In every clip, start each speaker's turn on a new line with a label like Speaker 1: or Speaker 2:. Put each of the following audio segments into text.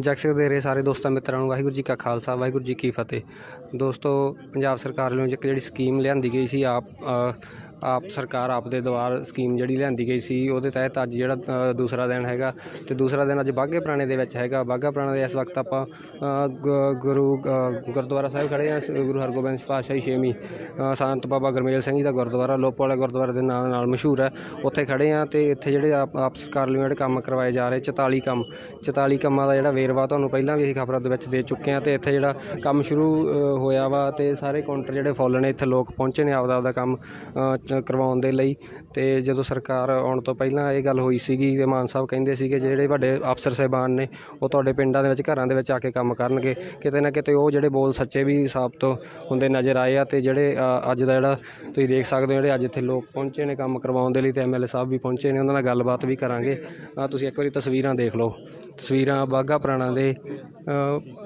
Speaker 1: ਜਗ ਸਕਦੇ ਰਹੇ ਸਾਰੇ ਦੋਸਤਾਂ ਮਿੱਤਰਾਂ ਨੂੰ ਵਾਹਿਗੁਰੂ ਜੀ ਕਾ ਖਾਲਸਾ, ਵਾਹਿਗੁਰੂ ਜੀ ਕੀ ਫਤਿਹ। ਦੋਸਤੋ, ਪੰਜਾਬ ਸਰਕਾਰ ਵੱਲੋਂ ਇੱਕ ਜਿਹੜੀ ਸਕੀਮ ਲਿਆਂਦੀ ਗਈ ਸੀ, ਆਪ ਆਪ ਸਰਕਾਰ ਆਪ ਦੇ ਦੁਆਰ ਸਕੀਮ ਜਿਹੜੀ ਲਿਆਂਦੀ ਗਈ ਸੀ ਉਹਦੇ ਤਹਿਤ ਅੱਜ ਜਿਹੜਾ ਦੂਸਰਾ ਦਿਨ ਹੈਗਾ ਤੇ ਦੂਸਰਾ ਦਿਨ ਅੱਜ ਬਾਘੇ ਪੁਰਾਣੇ ਦੇ ਵਿੱਚ ਹੈਗਾ। ਬਾਘਾ ਪੁਰਾਣਾ ਦੇ ਇਸ ਵਕਤ ਆਪਾਂ ਗ- ਗੁਰੂ ਅ, ਗੁਰਦੁਆਰਾ ਸਾਹਿਬ ਖੜੇ ਹਾਂ ਗੁਰੂ ਹਰਗੋਬਿੰਦ ਪਾਤਸ਼ਾਹੀ ਛੇਵੀਂ ਸੰਤ ਬਾਬਾ ਗੁਰਮੇਲ ਸਿੰਘ ਜੀ ਦਾ ਗੁਰਦੁਆਰਾ ਲੋਪ ਵਾਲੇ ਗੁਰਦੁਆਰੇ ਦੇ ਨਾਂ ਨਾਲ ਮਸ਼ਹੂਰ ਹੈ। ਉੱਥੇ ਖੜੇ ਆ ਤੇ ਇੱਥੇ ਜਿਹੜੇ ਆਪ ਆਪ ਸਰਕਾਰ ਵੱਲੋਂ ਜਿਹੜੇ ਕੰਮ ਕਰਵਾਏ ਜਾ ਰਹੇ 44 ਕੰਮ 44 ਕੰਮਾਂ ਦਾ ਜਿਹੜਾ ਵੇਰਵਾ ਤੁਹਾਨੂੰ ਪਹਿਲਾਂ ਵੀ ਅਸੀਂ ਖਬਰਾਂ ਦੇ ਵਿੱਚ ਦੇ ਚੁੱਕੇ ਆ ਤੇ ਇੱਥੇ ਜਿਹੜਾ ਕੰਮ ਸ਼ੁਰੂ ਹੋਇਆ ਵਾ ਤੇ ਸਾਰੇ ਕਾਊਂਟਰ ਜਿਹੜੇ ਫੁੱਲ ਨੇ ਇੱਥੇ ਲੋਕ ਪਹੁੰਚੇ ਨੇ ਆਪਦਾ ਆਪਦਾ ਕੰਮ ਕਰਵਾਉਣ ਦੇ ਲਈ ਅਤੇ ਜਦੋਂ ਸਰਕਾਰ ਆਉਣ ਤੋਂ ਪਹਿਲਾਂ ਇਹ ਗੱਲ ਹੋਈ ਸੀਗੀ ਅਤੇ ਮਾਨ ਸਾਹਿਬ ਕਹਿੰਦੇ ਸੀਗੇ ਜਿਹੜੇ ਵੱਡੇ ਅਫਸਰ ਸਾਹਿਬਾਨ ਨੇ ਉਹ ਤੁਹਾਡੇ ਪਿੰਡਾਂ ਦੇ ਵਿੱਚ ਘਰਾਂ ਦੇ ਵਿੱਚ ਆ ਕੇ ਕੰਮ ਕਰਨਗੇ। ਕਿਤੇ ਨਾ ਕਿਤੇ ਉਹ ਜਿਹੜੇ ਬੋਲ ਸੱਚੇ ਵੀ ਸਾਬਤ ਹੁੰਦੇ ਨਜ਼ਰ ਆਏ ਆ ਅਤੇ ਜਿਹੜੇ ਅੱਜ ਦਾ ਜਿਹੜਾ ਤੁਸੀਂ ਦੇਖ ਸਕਦੇ ਹੋ ਜਿਹੜੇ ਅੱਜ ਇੱਥੇ ਲੋਕ ਪਹੁੰਚੇ ਨੇ ਕੰਮ ਕਰਵਾਉਣ ਦੇ ਲਈ ਤੇ ਐਮਐਲਏ ਸਾਹਿਬ ਵੀ ਪਹੁੰਚੇ ਨੇ, ਉਹਨਾਂ ਨਾਲ ਗੱਲਬਾਤ ਵੀ ਕਰਾਂਗੇ। ਤੁਸੀਂ ਇੱਕ ਵਾਰੀ ਤਸਵੀਰਾਂ ਦੇਖ ਲਓ। ਤਸਵੀਰਾਂ ਬਾਘਾ ਪੁਰਾਣਾ ਦੇ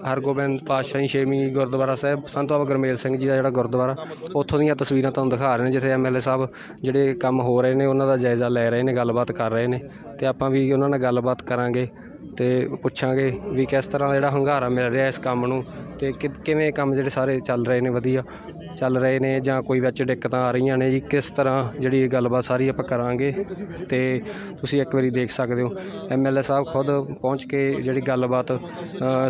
Speaker 1: ਹਰਗੋਬਿੰਦ ਪਾਤਸ਼ਾਹੀ ਛੇਵੀਂ ਗੁਰਦੁਆਰਾ ਸਾਹਿਬ, ਸੰਤ ਬਾਬਾ ਗੁਰਮੇਲ ਸਿੰਘ ਜੀ ਦਾ ਜਿਹੜਾ ਗੁਰਦੁਆਰਾ, ਉੱਥੋਂ ਦੀਆਂ ਤਸਵੀਰਾਂ ਤੁਹਾਨੂੰ ਦਿਖਾ ਰਹੇ ਨੇ, ਜਿੱਥੇ ਐਮਐਲਏ ਸਾਹਿਬ ਜਿਹੜੇ ਕੰਮ ਹੋ ਰਹੇ ਨੇ, ਉਹਨਾਂ ਦਾ ਜਾਇਜ਼ਾ ਲੈ ਰਹੇ ਨੇ, ਗੱਲਬਾਤ ਕਰ ਰਹੇ ਨੇ ਤੇ ਆਪਾਂ ਵੀ ਉਹਨਾਂ ਨਾਲ ਗੱਲਬਾਤ ਕਰਾਂਗੇ ਤੇ ਪੁੱਛਾਂਗੇ ਵੀ ਕਿਸ ਤਰ੍ਹਾਂ ਦਾ ਜਿਹੜਾ ਹੰਗਾਰਾ ਮਿਲ ਰਿਹਾ ਇਸ ਕੰਮ ਨੂੰ ਤੇ ਕਿਵੇਂ ਕੰਮ ਜਿਹੜੇ ਸਾਰੇ ਚੱਲ ਰਹੇ ਨੇ, ਵਧੀਆ। ਚੱਲ ਰਹੇ ਨੇ ਜਾਂ ਕੋਈ ਵਿੱਚ ਦਿੱਕਤਾਂ ਆ ਰਹੀਆਂ ਨੇ ਜੀ, ਕਿਸ ਤਰ੍ਹਾਂ ਜਿਹੜੀ ਇਹ ਗੱਲਬਾਤ ਸਾਰੀ ਆਪਾਂ ਕਰਾਂਗੇ ਤੇ ਤੁਸੀਂ ਇੱਕ ਵਾਰੀ ਦੇਖ ਸਕਦੇ ਹੋ। ਐਮਐਲਏ ਸਾਹਿਬ ਖੁਦ ਪਹੁੰਚ ਕੇ ਜਿਹੜੀ ਗੱਲਬਾਤ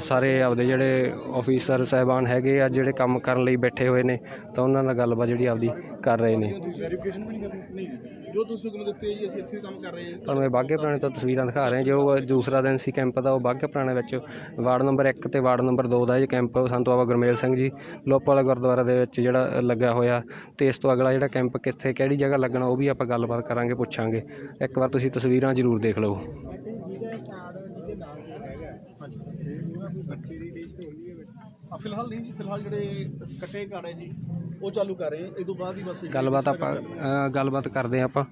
Speaker 1: ਸਾਰੇ ਆਪਦੇ ਜਿਹੜੇ ਆਫੀਸਰ ਸਾਹਿਬਾਨ ਹੈਗੇ ਆ, ਜਿਹੜੇ ਕੰਮ ਕਰਨ ਲਈ ਬੈਠੇ ਹੋਏ ਨੇ, ਤਾਂ ਉਹਨਾਂ ਨਾਲ ਗੱਲਬਾਤ ਜਿਹੜੀ ਆਪਦੀ ਕਰ ਰਹੇ ਨੇ।
Speaker 2: ਜੋ ਤੁਸੀਂ ਹੁਕਮ ਦਿੱਤੇ ਜੀ, ਅਸੀਂ ਇੱਥੇ ਹੀ ਕੰਮ ਕਰ ਰਹੇ ਹਾਂ।
Speaker 1: ਤੁਹਾਨੂੰ ਇਹ ਬਾਘੇ ਪੁਰਾਣੇ ਤੋਂ ਤਸਵੀਰਾਂ ਦਿਖਾ ਰਹੇ ਹਾਂ, ਜੋ ਦੂਸਰਾ ਦਿਨ ਸੀ ਕੈਂਪ ਦਾ, ਉਹ ਬਾਘੇ ਪੁਰਾਣੇ ਵਿੱਚ ਵਾਰਡ ਨੰਬਰ 1 ਤੇ ਵਾਰਡ ਨੰਬਰ 2 ਦਾ ਇਹ ਕੈਂਪ ਸੰਤ ਬਾਬਾ ਗੁਰਮੇਲ ਸਿੰਘ ਜੀ, ਲੋਪਾਲਾ ਗੁਰਦੁਆਰਾ ਦੇ ਵਿੱਚ ਜਿਹੜਾ ਲੱਗਾ ਹੋਇਆ ਤੇ ਇਸ ਤੋਂ ਅਗਲਾ ਜਿਹੜਾ ਕੈਂਪ ਕਿੱਥੇ, ਕਿਹੜੀ ਜਗ੍ਹਾ ਲੱਗਣਾ, ਉਹ ਵੀ ਆਪਾਂ ਗੱਲਬਾਤ ਕਰਾਂਗੇ, ਪੁੱਛਾਂਗੇ। ਇੱਕ ਵਾਰ ਤੁਸੀਂ ਤਸਵੀਰਾਂ ਜ਼ਰੂਰ ਦੇਖ ਲਓ।
Speaker 2: ਫਿਲਹਾਲ ਨਹੀਂ ਜੀ ਫਿਲਹਾਲ ਜਿਹੜੇ ਕੱਟੇ ਹੈ ਜੀ ਉਹ ਚਾਲੂ ਕਰ ਰਹੇ ਹਾਂ। ਇਹ ਤੋਂ ਬਾਅਦ ਹੀ ਬਸ
Speaker 1: ਗੱਲਬਾਤ ਆਪਾਂ ਅ, ਗੱਲਬਾਤ ਕਰਦੇ ਹਾਂ ਆਪਾਂ।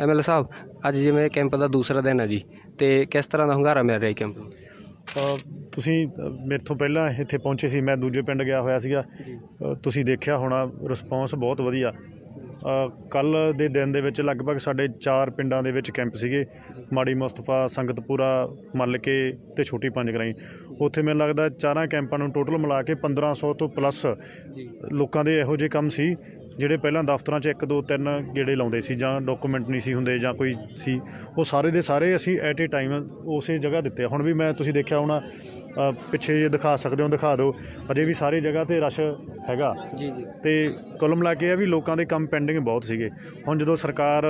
Speaker 1: ਐਮਐਲਏ ਸਾਹਿਬ ਅੱਜ ਜਿਵੇਂ ਕੈਂਪ ਦਾ ਦੂਸਰਾ ਦਿਨ ਹੈ ਜੀ ਤੇ ਕਿਸ ਤਰ੍ਹਾਂ ਦਾ ਹੁੰਗਾਰਾ ਮਿਲ ਰਿਹਾ ਕੈਂਪ ਨੂੰ?
Speaker 3: ਅ, ਤੁਸੀਂ ਅ, ਮੇਰੇ ਤੋਂ ਪਹਿਲਾਂ ਇੱਥੇ ਪਹੁੰਚੇ ਸੀ ਮੈਂ ਦੂਜੇ ਪਿੰਡ ਗਿਆ ਹੋਇਆ ਸੀਗਾ। ਅ, ਤੁਸੀਂ ਦੇਖਿਆ ਹੋਣਾ ਰਿਸਪੌਂਸ ਬਹੁਤ ਵਧੀਆ। ਕੱਲ ਦੇ ਦਿਨ ਦੇ ਵਿੱਚ ਲਗਭਗ ਸਾਡੇ 4 ਪਿੰਡਾਂ ਦੇ ਵਿੱਚ ਕੈਂਪ ਸੀਗੇ। ਮਾੜੀ ਮੁਸਤਫਾ ਸੰਗਤਪੁਰਾ ਮੱਲ ਕੇ ਤੇ ਛੋਟੀ ਪੰਜ ਗਰਾਈ ਉੱਥੇ ਮੈਨੂੰ ਲੱਗਦਾ ਚਾਰਾਂ ਕੈਂਪਾਂ ਨੂੰ ਟੋਟਲ ਮਿਲਾ ਕੇ 1500 ਤੋਂ ਪਲੱਸ ਲੋਕਾਂ ਦੇ ਇਹੋ ਜਿਹੇ ਕੰਮ ਸੀ। ਜਿਹੜੇ ਪਹਿਲਾਂ ਦਫ਼ਤਰਾਂ 'ਚ ਇੱਕ ਦੋ ਤਿੰਨ ਗੇੜੇ ਲਾਉਂਦੇ ਸੀ ਜਾਂ ਡਾਕੂਮੈਂਟ ਨਹੀਂ ਸੀ ਹੁੰਦੇ ਜਾਂ ਕੋਈ ਸੀ ਉਹ ਸਾਰੇ ਦੇ ਸਾਰੇ ਅਸੀਂ ਐਟ ਏ ਟਾਈਮ ਉਸੇ ਜਗ੍ਹਾ ਦਿੱਤੇ ਆ। ਹੁਣ ਵੀ ਮੈਂ ਤੁਸੀਂ ਦੇਖਿਆ ਹੋਣਾ ਪਿੱਛੇ ਜੇ ਦਿਖਾ ਸਕਦੇ ਹੋ ਦਿਖਾ ਦਿਓ ਅਜੇ ਵੀ ਸਾਰੀ ਜਗ੍ਹਾ ਤੇ ਰਸ਼ ਹੈਗਾ।
Speaker 1: ਜੀ ਜੀ।
Speaker 3: ਤੇ ਕੁੱਲ ਮਿਲਾ ਕੇ ਇਹ ਵੀ ਲੋਕਾਂ ਦੇ ਕੰਮ ਪੈਂਡਿੰਗ ਬਹੁਤ ਸੀਗੇ। ਹੁਣ ਜਦੋਂ ਸਰਕਾਰ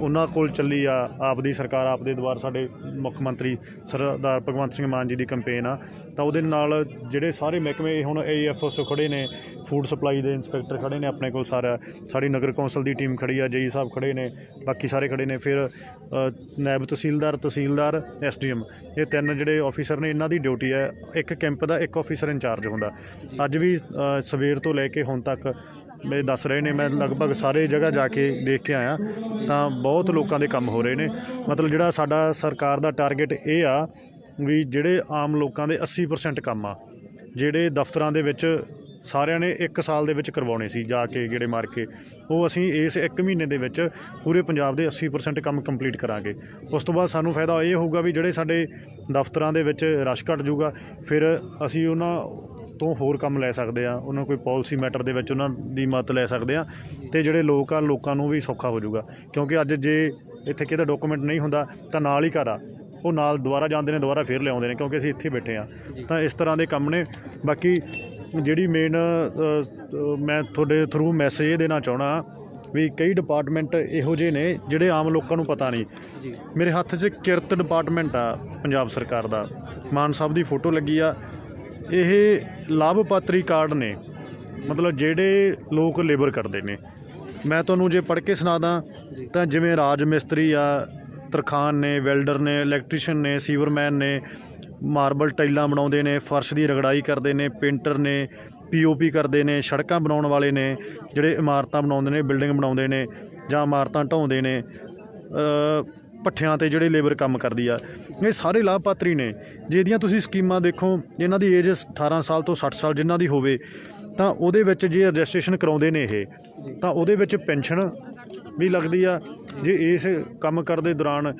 Speaker 3: ਉਹਨਾਂ ਕੋਲ ਚੱਲੀ ਆ ਆਪ ਦੀ ਸਰਕਾਰ ਆਪਦੇ ਦੁਆਰ ਸਾਡੇ ਮੁੱਖ ਮੰਤਰੀ ਸਰਦਾਰ ਭਗਵੰਤ ਸਿੰਘ ਮਾਨ ਜੀ ਦੀ ਕੰਪੇਨ ਆ। ਤਾਂ ਉਹਦੇ ਨਾਲ ਜਿਹੜੇ ਸਾਰੇ ਮਹਿਕਮੇ ਹੁਣ ਏਐਫਐਸ ਖੜੇ ਨੇ ਫੂਡ ਸਪਲਾਈ ਦੇ ਇੰਸਪੈਕਟਰ ਖੜੇ ਨੇ ਆਪਣੇ ਕੋਲ ਸਾਰਾ। ਸਾਡੀ ਨਗਰ ਕੌਂਸਲ ਦੀ ਟੀਮ ਖੜੀ ਆ ਜੇਈ ਸਾਹਿਬ ਖੜੇ ਨੇ ਬਾਕੀ ਸਾਰੇ ਖੜੇ ਨੇ। ਫਿਰ ਅ, ਨਾਇਬ ਤਹਿਸੀਲਦਾਰ ਤਹਿਸੀਲਦਾਰ ਐਸਡੀਐਮ ਇਹ ਤਿੰਨ ਜਿਹੜੇ ਆਫੀਸਰ ਨੇ ਇਹਨਾਂ ਦੀ ਡਿਊਟੀ ਹੈ ਇੱਕ ਕੈਂਪ ਦਾ ਇੱਕ ਆਫੀਸਰ ਇੰਚਾਰਜ ਹੁੰਦਾ। ਅੱਜ ਵੀ ਸਵੇਰ ਤੋਂ ਲੈ ਕੇ ਹੁਣ ਤੱਕ ਮੇਰੇ ਦੱਸ ਰਹੇ ਨੇ ਮੈਂ ਲਗਭਗ ਸਾਰੇ ਜਗ੍ਹਾ ਜਾ ਕੇ ਦੇਖ ਕੇ ਆਇਆ। ਤਾਂ ਬਹੁਤ ਲੋਕਾਂ ਦੇ ਕੰਮ ਹੋ ਰਹੇ ਨੇ। ਮਤਲਬ ਜਿਹੜਾ ਸਾਡਾ ਸਰਕਾਰ ਦਾ ਟਾਰਗੇਟ ਇਹ ਆ ਵੀ ਜਿਹੜੇ ਆਮ ਲੋਕਾਂ ਦੇ 80% ਕੰਮ ਆ, ਜਿਹੜੇ ਦਫ਼ਤਰਾਂ ਦੇ ਵਿੱਚ ਸਾਰਿਆਂ ਨੇ 1 ਸਾਲ ਦੇ ਵਿੱਚ ਕਰਵਾਉਣੇ ਸੀ ਜਾ ਕੇ ਗੇੜੇ ਮਾਰ ਕੇ, ਉਹ ਅਸੀਂ ਇਸ 1 ਮਹੀਨੇ ਦੇ ਵਿੱਚ ਪੂਰੇ ਪੰਜਾਬ ਦੇ 80% ਕੰਮ ਕੰਪਲੀਟ ਕਰਾਂਗੇ। ਉਸ ਤੋਂ ਬਾਅਦ ਸਾਨੂੰ ਫਾਇਦਾ ਇਹ ਹੋਊਗਾ ਵੀ ਜਿਹੜੇ ਸਾਡੇ ਦਫ਼ਤਰਾਂ ਦੇ ਵਿੱਚ ਰਸ਼ ਘਟ ਜਾਊਗਾ, ਫਿਰ ਅਸੀਂ ਉਹਨਾਂ ਤੋਂ ਹੋਰ ਕੰਮ ਲੈ ਸਕਦੇ ਆ ਉਹਨਾਂ ਕੋਈ ਪਾਲਿਸੀ ਮੈਟਰ ਦੇ ਵਿੱਚ ਉਹਨਾਂ ਦੀ ਮਦਦ ਲੈ ਸਕਦੇ ਆ ਤੇ ਜਿਹੜੇ ਲੋਕ ਆ ਲੋਕਾਂ ਨੂੰ ਵੀ ਸੌਖਾ ਹੋ ਜਾਊਗਾ। ਕਿਉਂਕਿ ਅੱਜ ਜੇ ਇੱਥੇ ਕਿਹਦਾ ਡਾਕੂਮੈਂਟ ਨਹੀਂ ਹੁੰਦਾ ਤਾਂ ਨਾਲ ਹੀ ਘਰ ਆ। ਉਹ ਨਾਲ ਦੁਬਾਰਾ ਜਾਂਦੇ ਨੇ ਦੁਬਾਰਾ ਫੇਰ ਲਿਆਉਂਦੇ ਨੇ ਕਿਉਂਕਿ ਅਸੀਂ ਇੱਥੇ ਬੈਠੇ ਆ। ਤਾਂ ਇਸ ਤਰ੍ਹਾਂ ਦੇ ਕੰਮ ਨੇ। ਬਾਕੀ ਜਿਹੜੀ ਮੇਨ ਮੈਂ ਤੁਹਾਡੇ ਥਰੂ ਮੈਸੇਜ ਇਹ ਦੇਣਾ ਚਾਹਣਾ ਵੀ ਕਈ ਡਿਪਾਰਟਮੈਂਟ ਇਹੋ ਜਿਹੇ ਨੇ ਜਿਹੜੇ ਆਮ ਲੋਕਾਂ ਨੂੰ ਪਤਾ ਨਹੀਂ।
Speaker 1: ਜੀ।
Speaker 3: ਮੇਰੇ ਹੱਥ 'ਚ ਕਿਰਤ ਡਿਪਾਰਟਮੈਂਟ ਆ ਪੰਜਾਬ ਸਰਕਾਰ ਦਾ। ਮਾਨ ਸਾਹਿਬ ਦੀ ਫੋਟੋ ਲੱਗੀ ਆ। ਇਹ ਲਾਭਪਾਤਰੀ ਕਾਰਡ ਨੇ। ਮਤਲਬ ਜਿਹੜੇ ਲੋਕ ਲੇਬਰ ਕਰਦੇ ਨੇ। ਮੈਂ ਤੁਹਾਨੂੰ ਜੇ ਪੜ੍ਹ ਕੇ ਸੁਣਾਦਾ ਤਾਂ ਜਿਵੇਂ ਰਾਜ ਮਿਸਤਰੀ ਆ ਤਰਖਾਨ ਨੇ ਵੈਲਡਰ ਨੇ ਇਲੈਕਟ੍ਰੀਸ਼ੀਅਨ ਨੇ ਸੀਵਰਮੈਨ ਨੇ ਮਾਰਬਲ ਟਾਈਲਾਂ ਬਣਾਉਂਦੇ ਨੇ ਫਰਸ਼ ਦੀ ਰਗੜਾਈ ਕਰਦੇ ਨੇ ਪੇਂਟਰ ਨੇ ਪੀਓਪੀ ਕਰਦੇ ਨੇ ਸੜਕਾਂ ਬਣਾਉਣ ਵਾਲੇ ਨੇ ਜਿਹੜੇ ਇਮਾਰਤਾਂ ਬਣਾਉਂਦੇ ਨੇ ਬਿਲਡਿੰਗ ਬਣਾਉਂਦੇ ਨੇ ਜਾਂ ਇਮਾਰਤਾਂ ਢਾਉਂਦੇ ਨੇ। ਪੱਠਿਆਂ ਤੇ ਜਿਹੜੇ ਲੇਬਰ ਕੰਮ ਕਰਦੀ ਆ, ਇਹ ਸਾਰੇ ਲਾਭਪਾਤਰੀ ਨੇ। ਜਿਹਦੀਆਂ ਤੁਸੀਂ ਸਕੀਮਾਂ ਦੇਖੋ ਇਹਨਾਂ ਦੀ ਏਜ 18 ਸਾਲ ਤੋਂ 60 ਸਾਲ ਜਿਨ੍ਹਾਂ ਦੀ ਹੋਵੇ, ਤਾਂ ਉਹਦੇ ਵਿੱਚ ਜੇ ਰਜਿਸਟ੍ਰੇਸ਼ਨ ਕਰਾਉਂਦੇ ਨੇ ਇਹ, ਤਾਂ ਉਹਦੇ ਵਿੱਚ ਪੈਨਸ਼ਨ ਵੀ ਲੱਗਦੀ ਆ। ਜੇ ਇਸ ਕੰਮ ਕਰਦੇ ਦੌਰਾਨ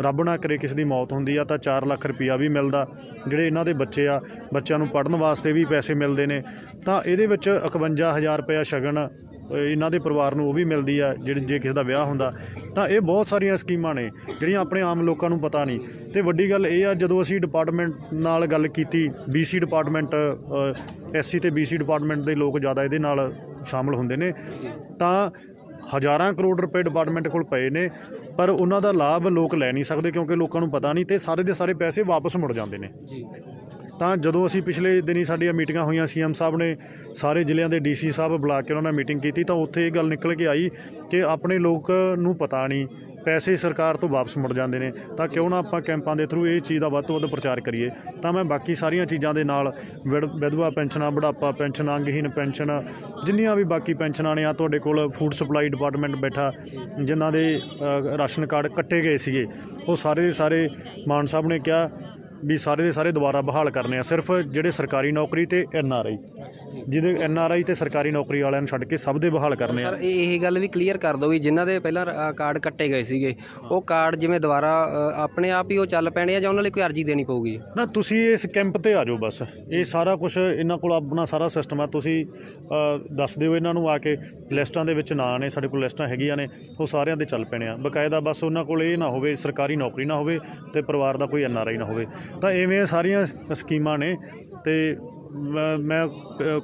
Speaker 3: ਰੱਬ ਨਾ ਕਰੇ ਕਿਸੇ ਦੀ ਮੌਤ ਹੁੰਦੀ ਆ, ਤਾਂ 4 ਲੱਖ ਰੁਪਈਆ ਵੀ ਮਿਲਦਾ। ਜਿਹੜੇ ਇਹਨਾਂ ਦੇ ਬੱਚੇ ਆ, ਬੱਚਿਆਂ ਨੂੰ ਪੜ੍ਹਨ ਵਾਸਤੇ ਵੀ ਪੈਸੇ ਮਿਲਦੇ ਨੇ। ਤਾਂ ਇਹਦੇ ਵਿੱਚ 51000 ਰੁਪਇਆ ਸ਼ਗਨ ਇਹਨਾਂ ਦੇ ਪਰਿਵਾਰ ਨੂੰ ਉਹ ਵੀ ਮਿਲਦੀ ਆ, ਜਿਹੜੇ ਜੇ ਕਿਸੇ ਦਾ ਵਿਆਹ ਹੁੰਦਾ, ਤਾਂ ਇਹ ਬਹੁਤ ਸਾਰੀਆਂ ਸਕੀਮਾਂ ਨੇ, ਜਿਹੜੀਆਂ ਆਪਣੇ ਆਮ ਲੋਕਾਂ ਨੂੰ ਪਤਾ ਨਹੀਂ। ਤੇ ਵੱਡੀ ਗੱਲ ਇਹ ਆ, ਜਦੋਂ ਅਸੀਂ ਡਿਪਾਰਟਮੈਂਟ ਨਾਲ ਗੱਲ ਕੀਤੀ ਬੀਸੀ ਡਿਪਾਰਟਮੈਂਟ ਐਸਸੀ ਤੇ ਬੀਸੀ ਡਿਪਾਰਟਮੈਂਟ ਦੇ ਲੋਕ ਜ਼ਿਆਦਾ ਇਹਦੇ ਨਾਲ ਸ਼ਾਮਲ ਹੁੰਦੇ ਨੇ, ਤਾਂ ਹਜ਼ਾਰਾਂ ਕਰੋੜ ਰੁਪਏ ਡਿਪਾਰਟਮੈਂਟ ਕੋਲ ਪਏ ਨੇ, ਪਰ ਉਹਨਾਂ ਦਾ ਲਾਭ ਲੋਕ ਲੈ ਨਹੀਂ ਸਕਦੇ ਕਿਉਂਕਿ ਲੋਕਾਂ ਨੂੰ ਪਤਾ ਨਹੀਂ ਤੇ ਸਾਰੇ ਦੇ ਸਾਰੇ ਪੈਸੇ ਵਾਪਸ ਮੁੜ ਜਾਂਦੇ ਨੇ।
Speaker 1: ਜੀ।
Speaker 3: ਤਾਂ ਜਦੋਂ ਅਸੀਂ ਪਿਛਲੇ ਦਿਨੀ ਸਾਡੀਆਂ ਮੀਟਿੰਗਾਂ ਹੋਈਆਂ, ਸੀਐਮ ਸਾਹਿਬ ਨੇ ਸਾਰੇ ਜ਼ਿਲ੍ਹਿਆਂ ਦੇ ਡੀਸੀ ਸਾਹਿਬ ਬੁਲਾ ਕੇ ਉਹਨਾਂ ਨਾਲ ਮੀਟਿੰਗ ਕੀਤੀ, ਤਾਂ ਉੱਥੇ ਇਹ ਗੱਲ ਨਿਕਲ ਕੇ ਆਈ ਕਿ ਆਪਣੇ ਲੋਕ ਨੂੰ ਪਤਾ ਨਹੀਂ, ਪੈਸੇ ਸਰਕਾਰ ਤੋਂ ਵਾਪਸ ਮੁੜ ਜਾਂਦੇ ਨੇ, ਤਾਂ ਕਿਉਂ ਨਾ ਆਪਾਂ ਕੈਂਪਾਂ ਦੇ ਥਰੂ ਇਹ ਚੀਜ਼ ਦਾ ਵੱਧ ਤੋਂ ਵੱਧ ਪ੍ਰਚਾਰ ਕਰੀਏ। ਤਾਂ ਮੈਂ ਬਾਕੀ ਸਾਰੀਆਂ ਚੀਜ਼ਾਂ ਦੇ ਨਾਲ ਵਿਧਵਾ ਪੈਨਸ਼ਨਾਂ, ਬੁਢਾਪਾ ਪੈਨਸ਼ਨ ਅੰਗਹੀਨ ਪੈਨਸ਼ਨ, ਜਿੰਨੀਆਂ ਵੀ ਬਾਕੀ ਪੈਨਸ਼ਨਾਂ ਨੇ, ਆ ਤੁਹਾਡੇ ਕੋਲ ਫੂਡ ਸਪਲਾਈ ਡਿਪਾਰਟਮੈਂਟ ਬੈਠਾ, ਜਿਨ੍ਹਾਂ ਦੇ ਰਾਸ਼ਨ ਕਾਰਡ ਕੱਟੇ ਗਏ ਸੀਗੇ, ਉਹ ਸਾਰੇ ਦੇ ਸਾਰੇ ਮਾਨ ਸਾਹਿਬ ਨੇ ਕਿਹਾ ਵੀ ਸਾਰੇ ਦੇ ਸਾਰੇ ਦੁਬਾਰਾ ਬਹਾਲ ਕਰਨੇ ਆ ਸਿਰਫ ਜਿਹੜੇ ਸਰਕਾਰੀ ਨੌਕਰੀ ਤੇ ਐਨ ਆਰ ਆਈ ਜਿਹਦੇ ਐਨ ਆਰ ਆਈ ਤੇ ਸਰਕਾਰੀ ਨੌਕਰੀ ਵਾਲਿਆਂ ਨੂੰ ਛੱਡ ਕੇ ਸਭ ਦੇ ਬਹਾਲ ਕਰਨੇ ਆ।
Speaker 1: ਸਰ ਇਹ ਇਹ ਗੱਲ ਵੀ ਕਲੀਅਰ ਕਰ ਦਿਓ ਵੀ ਜਿਨ੍ਹਾਂ ਦੇ ਪਹਿਲਾਂ ਅ, ਕਾਰਡ ਕੱਟੇ ਗਏ ਸੀਗੇ ਉਹ ਕਾਰਡ ਜਿਵੇਂ ਦੁਬਾਰਾ ਅ, ਆਪਣੇ ਆਪ ਹੀ ਉਹ ਚੱਲ ਪੈਣੇ ਆ ਜਾਂ ਉਹਨਾਂ ਲਈ ਕੋਈ ਅਰਜੀ ਦੇਣੀ ਪਊਗੀ?
Speaker 3: ਨਾ ਤੁਸੀਂ ਇਸ ਕੈਂਪ ਤੇ ਆ ਜਾਓ ਬਸ। ਇਹ ਸਾਰਾ ਕੁਝ ਇਹਨਾਂ ਕੋਲ ਆਪਣਾ ਸਾਰਾ ਸਿਸਟਮ ਆ। ਤੁਸੀਂ ਅ, ਦੱਸ ਦਿਓ ਇਹਨਾਂ ਨੂੰ ਆ ਕੇ ਲਿਸਟਾਂ ਦੇ ਵਿੱਚ ਨਾਂ ਨੇ ਸਾਡੇ ਕੋਲ ਲਿਸਟਾਂ ਹੈਗੀਆਂ ਨੇ ਉਹ ਸਾਰਿਆਂ ਦੇ ਚੱਲ ਪੈਣੇ ਆ। ਬਕਾਇਦਾ ਬਸ ਉਹਨਾਂ ਕੋਲ ਇਹ ਨਾ ਹੋਵੇ ਸਰਕਾਰੀ ਨੌਕਰੀ ਨਾ ਹੋਵੇ ਤੇ ਪਰਿਵਾਰ ਦਾ ਕੋਈ ਐਨ ਆਰ ਆਈ ਨਾ ਹੋਵੇ। ਤਾਂ ਐਵੇਂ ਸਾਰੀਆਂ ਸਕੀਮਾਂ ਨੇ ਤੇ ਮੈਂ- ਮੈਂ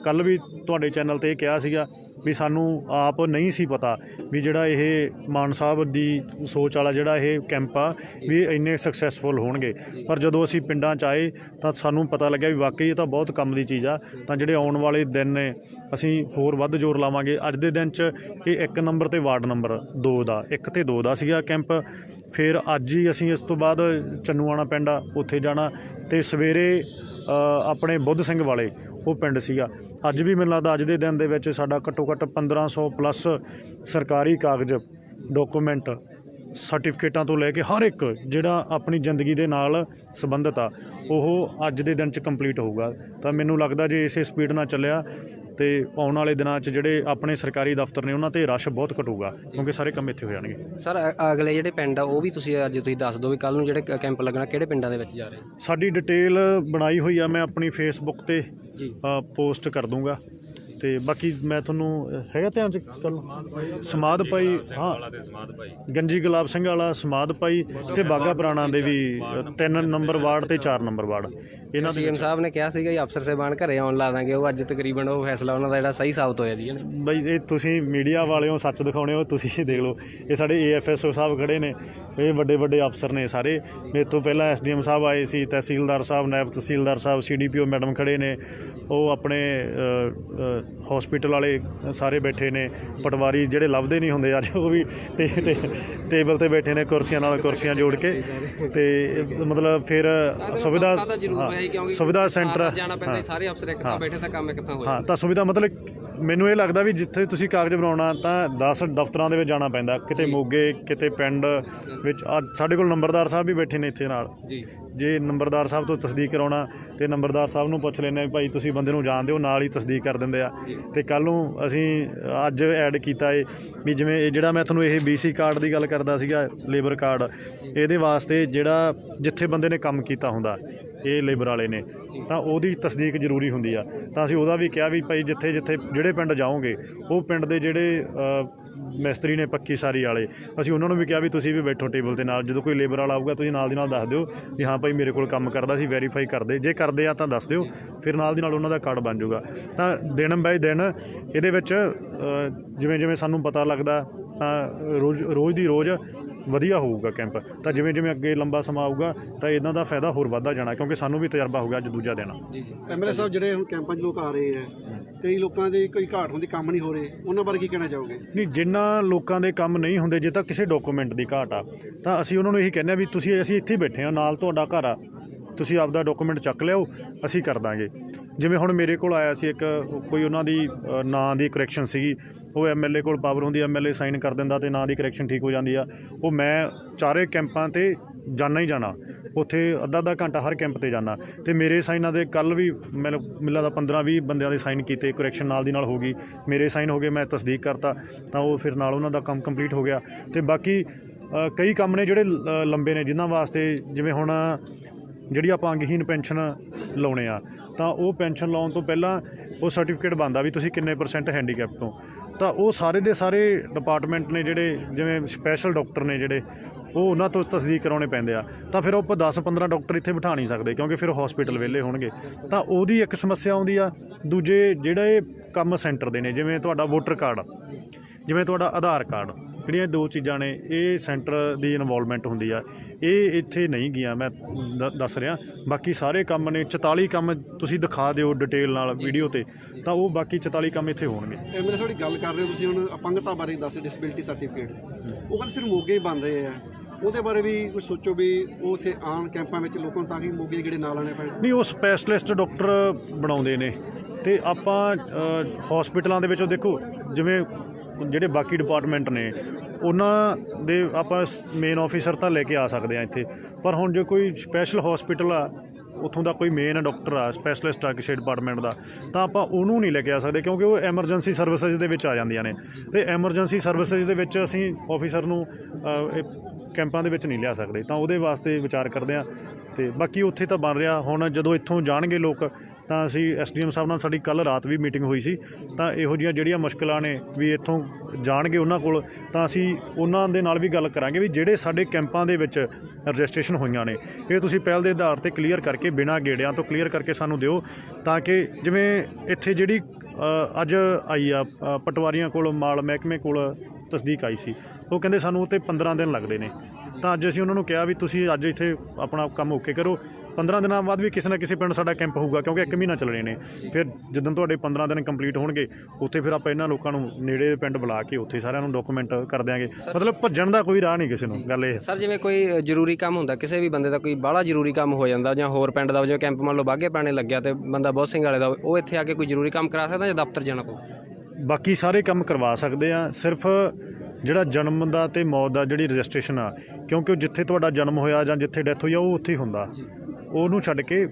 Speaker 3: ਕੱਲ ਵੀ ਤੁਹਾਡੇ ਚੈਨਲ ਤੇ ਕਿਹਾ ਸੀਗਾ ਵੀ ਸਾਨੂੰ ਆਪ ਨਹੀਂ ਸੀ ਪਤਾ ਵੀ ਜਿਹੜਾ ਇਹ ਮਾਨ ਸਾਹਿਬ ਦੀ ਸੋਚ ਵਾਲਾ ਜਿਹੜਾ ਇਹ ਕੈਂਪ ਆ ਵੀ ਇੰਨੇ ਸਕਸੈਸਫੁਲ ਹੋਣਗੇ। ਪਰ ਜਦੋਂ ਅਸੀਂ ਪਿੰਡਾਂ 'ਚ ਆਏ ਤਾਂ ਸਾਨੂੰ ਪਤਾ ਲੱਗਿਆ ਵੀ ਵਾਕਈ ਇਹ ਤਾਂ ਬਹੁਤ ਕੰਮ ਦੀ ਚੀਜ਼ ਆ। ਤਾਂ ਜਿਹੜੇ ਆਉਣ ਵਾਲੇ ਦਿਨ ਨੇ, ਅਸੀਂ ਹੋਰ ਵੱਧ ਜ਼ੋਰ ਲਾਵਾਂਗੇ। ਅੱਜ ਦੇ ਦਿਨ 'ਚ ਇਹ ਇੱਕ ਨੰਬਰ ਤੇ ਵਾਰਡ ਨੰਬਰ 2 ਦਾ, ਇੱਕ ਤੇ 2 ਦਾ ਸੀਗਾ ਕੈਂਪ ਫਿਰ ਅੱਜ ਹੀ ਅਸੀਂ ਇਸ ਤੋਂ ਬਾਅਦ ਚੰਨੂਆਣਾ ਪਿੰਡ ਆ, ਉੱਥੇ ਜਾਣਾ। ਤੇ ਸਵੇਰੇ ਆਪਣੇ ਬੁੱਧ ਸਿੰਘ ਵਾਲੇ, ਉਹ ਪਿੰਡ ਸੀਗਾ। ਅੱਜ ਵੀ ਮੈਨੂੰ ਲੱਗਦਾ ਅੱਜ ਦੇ ਦਿਨ ਦੇ ਵਿੱਚ ਸਾਡਾ ਘੱਟੋ ਘੱਟ 1500 ਪਲੱਸ ਸਰਕਾਰੀ ਕਾਗਜ਼ ਡਾਕੂਮੈਂਟ ਸਰਟੀਫਿਕੇਟਾਂ ਤੋਂ ਲੈ ਕੇ ਹਰ ਇੱਕ ਜਿਹੜਾ ਆਪਣੀ ਜ਼ਿੰਦਗੀ ਦੇ ਨਾਲ ਸੰਬੰਧਿਤ ਆ, ਉਹ ਅੱਜ ਦੇ ਦਿਨ 'ਚ ਕੰਪਲੀਟ ਹੋਊਗਾ। ਤਾਂ ਮੈਨੂੰ ਲੱਗਦਾ ਜੇ ਇਸੇ ਸਪੀਡ ਨਾਲ ਚੱਲਿਆ ਤੇ ਆਉਣ ਵਾਲੇ ਦਿਨਾਂ 'ਚ ਜਿਹੜੇ ਆਪਣੇ ਸਰਕਾਰੀ ਦਫ਼ਤਰ ਨੇ ਉਹਨਾਂ ਤੇ ਰਸ਼ ਬਹੁਤ ਘਟੂਗਾ ਕਿਉਂਕਿ ਸਾਰੇ ਕੰਮ ਇੱਥੇ ਹੋ ਜਾਣਗੇ।
Speaker 1: ਸਰ ਅ- ਅਗਲੇ ਜਿਹੜੇ ਪਿੰਡ ਆ ਉਹ ਵੀ ਤੁਸੀਂ ਅੱਜ ਤੁਸੀਂ ਦੱਸ ਦਿਓ ਵੀ ਕੱਲ ਨੂੰ ਜਿਹੜੇ ਕ- ਕੈਂਪ ਲੱਗਣਾ ਕਿਹੜੇ ਪਿੰਡਾਂ ਦੇ ਵਿੱਚ ਜਾ ਰਹੇ
Speaker 3: ਸਾਡੀ ਡਿਟੇਲ ਬਣਾਈ ਹੋਈ ਆ ਮੈਂ ਆਪਣੀ ਫੇਸਬੁੱਕ ਤੇ
Speaker 1: ਜੀ।
Speaker 3: ਪੋਸਟ ਕਰ ਦੂੰਗਾ। ਤੇ ਬਾਕੀ ਮੈਂ ਤੁਹਾਨੂੰ ਹੈਗਾ ਧਿਆਨ ਚ ਕੱਲ ਸਮਾਦ ਪਾਈ ਹਾਂ। ਗੰਜੀ ਗੁਲਾਬ ਸਿੰਘ ਵਾਲਾ ਸਮਾਦ ਪਾਈ ਤੇ ਬਾਗਾ ਪੁਰਾਣਾ ਦੇ ਵੀ 3 ਨੰਬਰ ਵਾਰਡ ਤੇ 4 ਨੰਬਰ ਵਾਰਡ। ਇਹਨਾਂ ਦੇ
Speaker 1: ਸੀਐਮ ਸਾਹਿਬ ਨੇ ਕਿਹਾ ਸੀਗਾ ਜੀ ਅਫਸਰ ਸਾਹਿਬਾਨ ਘਰੇ ਆਉਣ ਲਾ ਦਾਂਗੇ ਉਹ ਅੱਜ ਤਕਰੀਬਨ ਉਹ ਫੈਸਲਾ ਉਹਨਾਂ ਦਾ ਜਿਹੜਾ ਸਹੀ ਸਾਬਤ ਹੋਇਆ ਜੀ
Speaker 3: ਬਈ ਇਹ ਤੁਸੀਂ ਮੀਡੀਆ ਵਾਲਿਓ ਸੱਚ ਦਿਖਾਉਣੇ ਹੋ ਤੁਸੀਂ ਦੇਖ ਲਓ। ਇਹ ਸਾਡੇ ਏਐਫਐਸਓ ਸਾਹਿਬ ਖੜੇ ਨੇ ਇਹ ਵੱਡੇ ਵੱਡੇ ਅਫਸਰ ਨੇ ਸਾਰੇ। ਮੇਰੇ ਤੋਂ ਪਹਿਲਾਂ ਐਸਡੀਐਮ ਸਾਹਿਬ ਆਏ ਸੀ ਤਹਿਸੀਲਦਾਰ ਸਾਹਿਬ ਨਾਇਬ ਤਹਿਸੀਲਦਾਰ ਸਾਹਿਬ ਸੀਡੀਪੀਓ ਮੈਡਮ ਖੜੇ ਨੇ। ਉਹ ਆਪਣੇ ਹਸਪੀਟਲ ਵਾਲੇ ਸਾਰੇ ਬੈਠੇ ਨੇ ਪਟਵਾਰੀ ਜਿਹੜੇ ਲੱਭਦੇ ਨਹੀਂ ਹੁੰਦੇ ਅੱਜ ਉਹ ਵੀ ਟੇਬਲ ਤੇ ਬੈਠੇ ਨੇ ਕੁਰਸੀਆਂ ਨਾਲ ਕੁਰਸੀਆਂ ਜੋੜ ਕੇ ਤੇ ਮਤਲਬ ਫਿਰ ਸੁਵਿਧਾ ਹਾਂ,
Speaker 1: ਹੈ
Speaker 3: ਸੁਵਿਧਾ ਸੈਂਟਰ
Speaker 1: ਜਾਣਾ ਪੈਂਦਾ
Speaker 3: ਹਾਂ।
Speaker 1: ਸਾਰੇ ਅਫਸਰ ਇੱਕ ਥਾਂ
Speaker 3: ਹਾਂ।
Speaker 1: ਬੈਠੇ ਤਾਂ ਕੰਮ ਇੱਕ ਥਾਂ ਹੋਇਆ
Speaker 3: ਹਾਂ ਤਾਂ ਸੁਵਿਧਾ ਮਤਲਬ ਮੈਨੂੰ ਇਹ ਲੱਗਦਾ ਵੀ ਜਿੱਥੇ ਤੁਸੀਂ ਕਾਗਜ਼ ਬਣਾਉਣਾ ਤਾਂ 10 ਦਫ਼ਤਰਾਂ ਦੇ ਵਿੱਚ ਜਾਣਾ ਪੈਂਦਾ ਕਿਤੇ। ਮੋਗੇ ਕਿਤੇ ਪਿੰਡ ਵਿੱਚ। ਆ ਸਾਡੇ ਕੋਲ ਨੰਬਰਦਾਰ ਸਾਹਿਬ ਵੀ ਬੈਠੇ ਨੇ ਇੱਥੇ ਨਾਲ।
Speaker 1: ਜੀ।
Speaker 3: ਜੇ ਨੰਬਰਦਾਰ ਸਾਹਿਬ ਤੋਂ ਤਸਦੀਕ ਕਰਾਉਣਾ ਤੇ ਨੰਬਰਦਾਰ ਸਾਹਿਬ ਨੂੰ ਪੁੱਛ ਲੈਣੇ ਭਾਈ ਤੁਸੀਂ ਬੰਦੇ ਨੂੰ ਜਾਣਦੇ ਹੋ ਨਾਲ ਹੀ ਤਸਦੀਕ ਕਰ ਦਿੰਦੇ ਆ। ਤੇ ਕੱਲ ਨੂੰ ਅਸੀਂ ਅੱਜ ਐਡ ਕੀਤਾ ਏ ਵੀ ਜਿਵੇਂ ਇਹ ਜਿਹੜਾ ਮੈਂ ਤੁਹਾਨੂੰ ਇਹ BC ਕਾਰਡ ਦੀ ਗੱਲ ਕਰਦਾ ਸੀਗਾ ਲੇਬਰ ਕਾਰਡ ਇਹਦੇ ਵਾਸਤੇ ਜਿਹੜਾ ਜਿੱਥੇ ਬੰਦੇ ਨੇ ਕੰਮ ਕੀਤਾ ਹੁੰਦਾ ਇਹ ਲੇਬਰ ਵਾਲੇ ਨੇ, ਤਾਂ ਉਹਦੀ ਤਸਦੀਕ ਜ਼ਰੂਰੀ ਹੁੰਦੀ ਆ। ਤਾਂ ਅਸੀਂ ਉਹਦਾ ਵੀ ਕਿਹਾ ਵੀ ਭਾਈ ਜਿੱਥੇ ਜਿੱਥੇ ਜਿਹੜੇ ਪਿੰਡ ਜਾਓਗੇ, ਉਹ ਪਿੰਡ ਦੇ ਜਿਹੜੇ ਮਿਸਤਰੀ ਨੇ ਪੱਕੀ ਸਾਰੀ ਵਾਲੇ, ਅਸੀਂ ਉਹਨਾਂ ਨੂੰ ਵੀ ਕਿਹਾ ਵੀ ਤੁਸੀਂ ਵੀ ਬੈਠੋ ਟੇਬਲ ਤੇ ਨਾਲ, ਜਦੋਂ ਕੋਈ ਲੇਬਰ ਵਾਲਾ ਆਊਗਾ ਤੁਸੀਂ ਨਾਲ ਦੀ ਨਾਲ ਦੱਸ ਦਿਓ ਵੀ ਹਾਂ ਭਾਈ ਮੇਰੇ ਕੋਲ ਕੰਮ ਕਰਦਾ ਸੀ ਵੈਰੀਫਾਈ ਕਰਦੇ, ਜੇ ਕਰਦੇ ਆ ਤਾਂ ਦੱਸ ਦਿਓ, ਫਿਰ ਨਾਲ ਦੀ ਨਾਲ ਉਹਨਾਂ ਦਾ ਕਾਰਡ ਬਣ ਜਾਊਗਾ। ਤਾਂ ਦਿਨ ਬਾਏ ਦਿਨ ਇਹਦੇ ਵਿੱਚ ਜਿਵੇਂ ਜਿਵੇਂ ਸਾਨੂੰ ਪਤਾ ਲੱਗਦਾ, ਤਾਂ ਰੋਜ਼ ਰੋਜ਼ ਦੀ ਰੋਜ਼ ਵਧੀਆ ਹੋਊਗਾ ਕੈਂਪ। ਤਾਂ ਜਿਵੇਂ ਜਿਵੇਂ ਅੱਗੇ ਲੰਬਾ ਸਮਾਂ ਆਊਗਾ ਤਾਂ ਇਹਨਾਂ ਦਾ ਫਾਇਦਾ ਹੋਰ ਵੱਧਦਾ ਜਾਣਾ ਕਿਉਂਕਿ ਸਾਨੂੰ ਵੀ ਤਜਰਬਾ ਹੋ ਗਿਆ ਅੱਜ ਦੂਜਾ ਦਿਨ। ਆ।
Speaker 1: ਜੀ। ਜੀ
Speaker 2: ਐਮਐਲਏ ਸਾਹਿਬ ਜਿਹੜੇ ਹੁਣ ਕੈਂਪਾਂ 'ਚ ਲੋਕ ਆ ਰਹੇ ਆ ਕਈ ਲੋਕਾਂ ਦੇ ਕੋਈ ਘਾਟ ਹੁੰਦੀ ਕੰਮ ਨਹੀਂ ਹੋ ਰਹੇ ਉਹਨਾਂ ਬਾਰੇ ਕੀ ਕਹਿਣਾ ਚਾਹੋਗੇ?
Speaker 3: ਨਹੀਂ ਜਿਨ੍ਹਾਂ ਲੋਕਾਂ ਦੇ ਕੰਮ ਨਹੀਂ ਹੁੰਦੇ ਜੇ ਤਾਂ ਕਿਸੇ ਡਾਕੂਮੈਂਟ ਦੀ ਘਾਟ ਆ। ਤਾਂ ਅਸੀਂ ਉਹਨਾਂ ਨੂੰ ਇਹੀ ਕਹਿੰਦੇ ਆ ਵੀ ਤੁਸੀਂ ਅਸੀਂ ਇੱਥੇ ਬੈਠੇ ਆ ਨਾਲ ਤੁਹਾਡਾ ਘਰ ਆ। ਤੁਸੀਂ ਆਪਦਾ ਡਾਕੂਮੈਂਟ ਚੱਕ ਲਿਆਓ ਅਸੀਂ ਕਰ ਦਾਂਗੇ। ਜਿਵੇਂ ਹੁਣ ਮੇਰੇ ਕੋਲ ਆਇਆ ਸੀ ਇੱਕ, ਕੋਈ ਉਹਨਾਂ ਦੀ ਨਾਂ ਦੀ ਕਰੈਕਸ਼ਨ ਸੀਗੀ। ਉਹ ਐਮਐਲਏ ਕੋਲ ਪਾਵਰ ਹੁੰਦੀ ਐਮਐਲਏ ਸਾਈਨ ਕਰ ਦਿੰਦਾ ਤੇ ਨਾਂ ਦੀ ਕਰੈਕਸ਼ਨ ਠੀਕ ਹੋ ਜਾਂਦੀ ਆ। ਉਹ ਮੈਂ ਚਾਰੇ ਕੈਂਪਾਂ ਤੇ ਜਾਣਾ ਹੀ ਜਾਣਾ ਉੱਥੇ ਅੱਧਾ ਅੱਧਾ ਘੰਟਾ ਹਰ ਕੈਂਪ ਤੇ ਜਾਣਾ ਤੇ ਮੇਰੇ ਸਾਈਨਾਂ ਦੇ ਕੱਲ ਵੀ ਮੈਨੂੰ ਮਿਲਾ ਦਾ 15 20 ਬੰਦਿਆਂ ਦੇ ਸਾਈਨ ਕੀਤੇ ਕਰੈਕਸ਼ਨ ਨਾਲ ਦੀ ਨਾਲ ਹੋ ਗਈ। ਮੇਰੇ ਸਾਈਨ ਹੋ ਗਏ, ਮੈਂ ਤਸਦੀਕ ਕਰਤਾ। ਤਾਂ ਉਹ ਫਿਰ ਨਾਲ ਉਹਨਾਂ ਦਾ ਕੰਮ ਕੰਪਲੀਟ ਹੋ ਗਿਆ। ਤੇ ਬਾਕੀ ਕਈ ਕੰਮ ਨੇ ਜਿਹੜੇ ਲ- ਲੰਬੇ ਨੇ, ਜਿਨ੍ਹਾਂ ਵਾਸਤੇ ਜਿਵੇਂ ਹੁਣ ਜਿਹੜੀ ਆਪਾਂ ਅੰਗਹੀਨ ਪੈਨਸ਼ਨ ਲਾਉਣੇ ਆ। ਤਾਂ ਉਹ ਪੈਨਸ਼ਨ ਲਾਉਣ ਤੋਂ ਪਹਿਲਾਂ ਉਹ ਸਰਟੀਫਿਕੇਟ ਬਣਦਾ ਵੀ ਤੁਸੀਂ ਕਿੰਨੇ ਪਰਸੈਂਟ ਹੈਂਡੀਕੈਪ ਤੋਂ। ਤਾਂ ਉਹ ਸਾਰੇ ਦੇ ਸਾਰੇ ਡਿਪਾਰਟਮੈਂਟ ਨੇ ਜਿਹੜੇ, ਜਿਵੇਂ ਸਪੈਸ਼ਲ ਡਾਕਟਰ ਨੇ ਜਿਹੜੇ, ਉਹ ਉਹਨਾਂ ਤੋਂ ਤਸਦੀਕ ਕਰਾਉਣੇ ਪੈਂਦੇ ਆ। ਤਾਂ ਫਿਰ ਉਹ ਆਪਾਂ 10-15 ਡਾਕਟਰ ਇੱਥੇ ਬਿਠਾ ਨਹੀਂ ਸਕਦੇ ਕਿਉਂਕਿ ਫਿਰ ਹਸਪੀਟਲ ਵਿਹਲੇ ਹੋਣਗੇ। ਤਾਂ ਉਹਦੀ ਇੱਕ ਸਮੱਸਿਆ ਆਉਂਦੀ ਆ। ਦੂਜੇ ਜਿਹੜੇ ਕੰਮ ਸੈਂਟਰ ਦੇ ਨੇ, ਜਿਵੇਂ ਤੁਹਾਡਾ ਵੋਟਰ ਕਾਰਡ ਜਿਵੇਂ ਤੁਹਾਡਾ ਆਧਾਰ ਕਾਰਡ ਜਿਹੜੀਆਂ ਦੋ ਚੀਜ਼ਾਂ ਨੇ ਇਹ ਸੈਂਟਰ ਦੀ ਇਨਵੋਲਵਮੈਂਟ ਹੁੰਦੀ ਆ। ਇਹ ਇੱਥੇ ਨਹੀਂ ਗਿਆ ਮੈਂ ਦੱਸ ਰਿਹਾ। ਬਾਕੀ ਸਾਰੇ ਕੰਮ ਨੇ 44 ਕੰਮ ਤੁਸੀਂ ਦਿਖਾ ਦਿਓ ਡਿਟੇਲ ਨਾਲ ਵੀਡੀਓ ਤੇ ਤਾਂ ਉਹ ਬਾਕੀ 44 ਕੰਮ ਇੱਥੇ ਹੋਣਗੇ।
Speaker 2: ਇਹ ਮੇਰੇ ਸਾਡੀ ਗੱਲ ਕਰ ਰਹੇ ਹੋ ਤੁਸੀਂ ਹੁਣ ਅਪੰਗਤਾ ਬਾਰੇ ਦੱਸ ਡਿਸੇਬਿਲਟੀ ਸਰਟੀਫਿਕੇਟ ਉਹ ਕਹਿੰਦੇ ਸਿਰ ਮੋਗੇ ਹੀ ਬਣ ਰਹੇ ਆ। ਉਹਦੇ ਬਾਰੇ ਵੀ ਕੁਝ ਸੋਚੋ ਵੀ ਉਹ ਉੱਥੇ ਆਣ ਕੈਂਪਾਂ ਵਿੱਚ ਲੋਕਾਂ ਨੂੰ ਤਾਂ ਕਿ ਮੋਗੇ ਜਿਹੜੇ ਨਾਲ ਆਣੇ ਪੈਣ
Speaker 3: ਨਹੀਂ ਉਹ ਸਪੈਸ਼ਲਿਸਟ ਡਾਕਟਰ ਬਣਾਉਂਦੇ ਨੇ। ਤੇ ਆਪਾਂ ਹਸਪੀਟਲਾਂ ਦੇ ਵਿੱਚੋਂ ਦੇਖੋ ਜਿਵੇਂ ਜਿਹੜੇ ਬਾਕੀ ਡਿਪਾਰਟਮੈਂਟ ਨੇ, ਉਹਨਾਂ ਦੇ ਆਪਾਂ ਮੇਨ ਆਫੀਸਰ ਤਾਂ ਲੈ ਕੇ ਆ ਸਕਦੇ ਆ ਇੱਥੇ। ਪਰ ਹੁਣ ਜੇ ਕੋਈ ਸਪੈਸ਼ਲ ਹਸਪੀਟਲ ਆ, ਉੱਥੋਂ ਦਾ ਕੋਈ ਮੇਨ ਡਾਕਟਰ ਆ ਸਪੈਸ਼ਲਿਸਟ ਆ ਕਿਸੇ ਡਿਪਾਰਟਮੈਂਟ ਦਾ, ਤਾਂ ਆਪਾਂ ਉਹਨੂੰ ਨਹੀਂ ਲੈ ਕੇ ਆ ਸਕਦੇ, ਕਿਉਂਕਿ ਉਹ ਐਮਰਜੈਂਸੀ ਸਰਵਿਸਿਜ਼ ਦੇ ਵਿੱਚ ਆ ਜਾਂਦੀਆਂ ਨੇ। ਤੇ ਐਮਰਜੈਂਸੀ ਸਰਵਿਸਿਜ਼ ਦੇ ਵਿੱਚ ਅਸੀਂ ਆਫੀਸਰ ਨੂੰ ਕੈਂਪਾਂ ਦੇ ਵਿੱਚ ਨਹੀਂ ਲਿਆ ਸਕਦੇ, ਤਾਂ ਉਹਦੇ ਵਾਸਤੇ ਵਿਚਾਰ ਕਰਦੇ ਆ ਤੇ ਬਾਕੀ ਉੱਥੇ ਤਾਂ ਬਣ ਰਿਹਾ, ਹੁਣ ਜਦੋਂ ਇੱਥੋਂ ਜਾਣਗੇ ਲੋਕ, ਤਾਂ ਅਸੀਂ ਐਸਡੀਐਮ ਸਾਹਿਬ ਨਾਲ ਸਾਡੀ ਕੱਲ ਰਾਤ ਵੀ ਮੀਟਿੰਗ ਹੋਈ ਸੀ, ਤਾਂ ਇਹੋ ਜਿਹੀਆਂ ਜਿਹੜੀਆਂ ਮੁਸ਼ਕਲਾਂ ਨੇ ਵੀ ਇੱਥੋਂ ਜਾਣਗੇ ਉਹਨਾਂ ਕੋਲ, ਤਾਂ ਅਸੀਂ ਉਹਨਾਂ ਦੇ ਨਾਲ ਵੀ ਗੱਲ ਕਰਾਂਗੇ ਵੀ ਜਿਹੜੇ ਸਾਡੇ ਕੈਂਪਾਂ ਦੇ ਵਿੱਚ ਰਜਿਸਟ੍ਰੇਸ਼ਨ ਹੋਈਆਂ ਨੇ, ਇਹ ਤੁਸੀਂ ਪਹਿਲ ਦੇ ਆਧਾਰ ਤੇ ਕਲੀਅਰ ਕਰਕੇ ਬਿਨਾਂ ਗੇੜਿਆਂ ਤੋਂ ਕਲੀਅਰ ਕਰਕੇ ਸਾਨੂੰ ਦਿਓ, ਤਾਂ ਕਿ ਜਿਵੇਂ ਇੱਥੇ ਜਿਹੜੀ ਅੱਜ ਆਈ ਆ ਪਟਵਾਰੀਆਂ ਕੋਲ, ਮਾਲ ਮਹਿਕਮੇ ਕੋਲ ਤਸਦੀਕ ਆਈ ਸੀ। ਉਹ ਕਹਿੰਦੇ ਸਾਨੂੰ ਉੱਤੇ 15 ਦਿਨ ਲੱਗਦੇ ਨੇ। ਤਾਂ ਅੱਜ ਅਸੀਂ ਉਹਨਾਂ ਨੂੰ ਕਿਹਾ ਵੀ ਤੁਸੀਂ ਅੱਜ ਇੱਥੇ ਆਪਣਾ ਕੰਮ ਓਕੇ ਕਰੋ। 15 ਦਿਨਾਂ ਬਾਅਦ ਵੀ ਕਿਸੇ ਨਾ ਕਿਸੇ ਪਿੰਡ ਸਾਡਾ ਕੈਂਪ ਹੋਊਗਾ ਕਿਉਂਕਿ ਇੱਕ ਮਹੀਨਾ ਚੱਲਣੇ ਨੇ। ਫਿਰ ਜਦੋਂ ਤੁਹਾਡੇ 15 ਦਿਨ ਕੰਪਲੀਟ ਹੋਣਗੇ ਉੱਥੇ ਫਿਰ ਆਪਾਂ ਇਹਨਾਂ ਲੋਕਾਂ ਨੂੰ ਨੇੜੇ ਦੇ ਪਿੰਡ ਬੁਲਾ ਕੇ ਉੱਥੇ ਸਾਰਿਆਂ ਨੂੰ ਡਾਕੂਮੈਂਟ ਕਰ ਦਿਆਂਗੇ। ਮਤਲਬ ਭੱਜਣ ਦਾ ਕੋਈ ਰਾਹ ਨਹੀਂ ਕਿਸੇ ਨੂੰ ਗੱਲ ਇਹ।
Speaker 1: ਸਰ ਜਿਵੇਂ ਕੋਈ ਜ਼ਰੂਰੀ ਕੰਮ ਹੁੰਦਾ ਕਿਸੇ ਵੀ ਬੰਦੇ ਦਾ ਕੋਈ ਬਾਹਲਾ ਜ਼ਰੂਰੀ ਕੰਮ ਹੋ ਜਾਂਦਾ ਜਾਂ ਹੋਰ ਪਿੰਡ ਦਾ ਜਿਵੇਂ ਕੈਂਪ ਮੰਨ ਲਓ ਬਾਗੇ ਪਾਣੇ ਲੱਗਿਆ ਤੇ ਬੰਦਾ ਬਹੁਤ ਸਿੰਘ ਵਾਲੇ ਦਾ ਉਹ ਇੱਥੇ ਆ ਕੇ ਕੋਈ ਜ਼ਰੂਰੀ ਕੰਮ ਕਰਾ ਸਕਦਾ ਜਾਂ ਦਫ਼ਤਰ ਜਾਣਾ ਪਊ?
Speaker 3: ਬਾਕੀ ਸਾਰੇ ਕੰਮ ਕਰਵਾ ਸਕਦੇ ਆ। ਸਿਰਫ ਜਿਹੜਾ ਜਨਮ ਦਾ ਤੇ ਮੌਤ ਦਾ ਜਿਹੜੀ ਰਜਿਸਟ੍ਰੇਸ਼ਨ ਆ ਕਿਉਂਕਿ ਉਹ ਜਿੱਥੇ ਤੁਹਾਡਾ ਜਨਮ ਹੋਇਆ ਜਾਂ ਜਿੱਥੇ ਡੈਥ ਹੋਈ ਆ ਉਹ ਉੱਥੇ ਹੀ ਹੁੰਦਾ। ਉਹਨੂੰ ਛੱਡ ਕੇ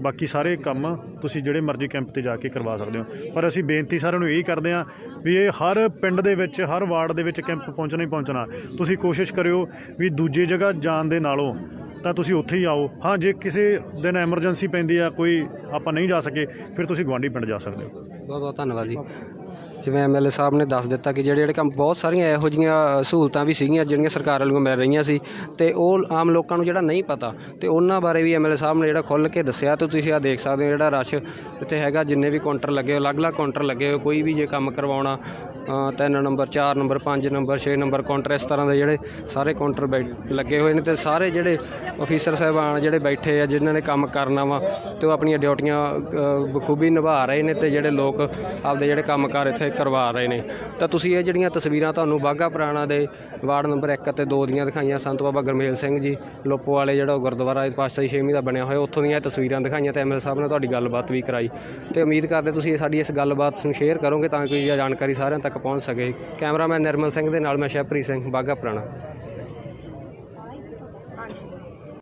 Speaker 3: ਬਾਕੀ ਸਾਰੇ ਕੰਮ ਤੁਸੀਂ ਜਿਹੜੇ ਮਰਜ਼ੀ ਕੈਂਪ ਤੇ ਜਾ ਕੇ ਕਰਵਾ ਸਕਦੇ ਹੋ। ਪਰ ਅਸੀਂ ਬੇਨਤੀ ਸਾਰਿਆਂ ਨੂੰ ਇਹੀ ਕਰਦੇ ਆ ਵੀ ਇਹ ਹਰ ਪਿੰਡ ਦੇ ਵਿੱਚ ਹਰ ਵਾਰਡ ਦੇ ਵਿੱਚ ਕੈਂਪ ਪਹੁੰਚਣਾ ਹੀ ਪਹੁੰਚਣਾ। ਤੁਸੀਂ ਕੋਸ਼ਿਸ਼ ਕਰਿਓ ਵੀ ਦੂਜੀ ਜਗ੍ਹਾ ਜਾਣ ਦੇ ਨਾਲੋਂ ਤਾਂ ਤੁਸੀਂ ਉੱਥੇ ਹੀ ਆਓ। ਹਾਂ ਜੇ ਕਿਸੇ ਦਿਨ ਐਮਰਜੈਂਸੀ ਪੈਂਦੀ ਆ ਕੋਈ ਆਪਾਂ ਨਹੀਂ ਜਾ ਸਕੇ ਫਿਰ ਤੁਸੀਂ ਗਵਾਂਢੀ ਪਿੰਡ ਜਾ ਸਕਦੇ ਹੋ।
Speaker 1: ਬਹੁਤ ਬਹੁਤ ਧੰਨਵਾਦ ਜੀ। ਜਿਵੇਂ ਐਮਐਲਏ ਸਾਹਿਬ ਨੇ ਦੱਸ ਦਿੱਤਾ ਕਿ ਜਿਹੜੇ ਜਿਹੜੇ ਕੰਮ ਬਹੁਤ ਸਾਰੀਆਂ ਇਹੋ ਜਿਹੀਆਂ ਸਹੂਲਤਾਂ ਵੀ ਸੀਗੀਆਂ ਜਿਹੜੀਆਂ ਸਰਕਾਰ ਵੱਲੋਂ ਮਿਲ ਰਹੀਆਂ ਸੀ ਅਤੇ ਉਹ ਆਮ ਲੋਕਾਂ ਨੂੰ ਜਿਹੜਾ ਨਹੀਂ ਪਤਾ ਅਤੇ ਉਹਨਾਂ ਬਾਰੇ ਵੀ ਐਮਐਲਏ ਸਾਹਿਬ ਨੇ ਜਿਹੜਾ ਖੁੱਲ੍ਹ ਕੇ ਦੱਸਿਆ ਅਤੇ ਤੁਸੀਂ ਆਹ ਦੇਖ ਸਕਦੇ ਹੋ ਜਿਹੜਾ ਰਸ਼ ਇੱਥੇ ਹੈਗਾ, ਜਿੰਨੇ ਵੀ ਕਾਊਂਟਰ ਲੱਗੇ ਹੋਏ, ਅਲੱਗ-ਅਲੱਗ ਕਾਊਂਟਰ ਲੱਗੇ ਹੋਏ, ਕੋਈ ਵੀ ਜੇ ਕੰਮ ਕਰਵਾਉਣਾ ਤਿੰਨ number 4 number 5 number 6 number counter ਇਸ ਤਰ੍ਹਾਂ ਦੇ ਜਿਹੜੇ ਸਾਰੇ ਕਾਊਂਟਰ ਬੈ- ਲੱਗੇ ਹੋਏ ਨੇ ਤੇ ਸਾਰੇ ਜਿਹੜੇ ਅਫੀਸਰ ਸਾਹਿਬਾਨ ਜਿਹੜੇ ਬੈਠੇ ਆ, ਜਿਨ੍ਹਾਂ ਨੇ ਕੰਮ ਕਰਨਾ ਵਾ ਤੇ ਉਹ ਆਪਣੀਆਂ ਡਿਊਟੀਆਂ ਬਖੂਬੀ ਨਿਭਾ ਰਹੇ ਨੇ ਤੇ ਜਿਹੜੇ ਲੋਕ ਆਪਦੇ ਜਿਹੜੇ ਕੰਮਕਾਰ ਇੱਥੇ ਕਰਵਾ ਰਹੇ ਨੇ। ਤਾਂ ਤੁਸੀਂ ਇਹ ਜਿਹੜੀਆਂ ਤਸਵੀਰਾਂ ਤੁਹਾਨੂੰ ਬਾਗਾ ਪੁਰਾਣਾ ਦੇ ਵਾਰਡ ਨੰਬਰ 1 ਅਤੇ 2 ਦੀਆਂ ਦਿਖਾਈਆਂ, ਸੰਤ ਬਾਬਾ ਗੁਰਮੇਲ ਸਿੰਘ ਜੀ, ਲੋਪੋ ਵਾਲੇ ਜਿਹੜਾ ਉਹ ਗੁਰਦੁਆਰਾ ਇਹ ਪਾਤਸ਼ਾਹੀ ਛੇਵੀਂ ਦਾ ਬਣਿਆ ਹੋਇਆ, ਉੱਥੋਂ ਦੀਆਂ ਇਹ ਤਸਵੀਰਾਂ ਦਿਖਾਈਆਂ ਤੇ ਐਮਐਲ ਸਾਹਿਬ ਨੇ ਤੁਹਾਡੀ ਗੱਲਬਾਤ ਵੀ ਕਰਾਈ। ਤੇ ਉਮੀਦ ਕਰਦੇ ਤੁਸੀਂ ਇਹ ਸਾਡੀ ਇਸ ਗੱਲਬਾਤ ਨੂੰ ਸ਼ੇਅਰ ਕਰੋਗੇ ਤਾਂ ਕਿ ਇਹ ਜਾਣਕਾਰੀ ਸਾਰਿਆਂ ਤੱਕ ਪਹੁੰਚ ਸਕੇ। ਕੈਮਰਾਮੈਨ ਨਿਰਮਲ ਸਿੰਘ ਦੇ ਨਾਲ ਮੈਂ ਸ਼ਹਿਪ੍ਰੀਤ ਸਿੰਘ ਬਾਗਾ ਪੁਰਾਣਾ।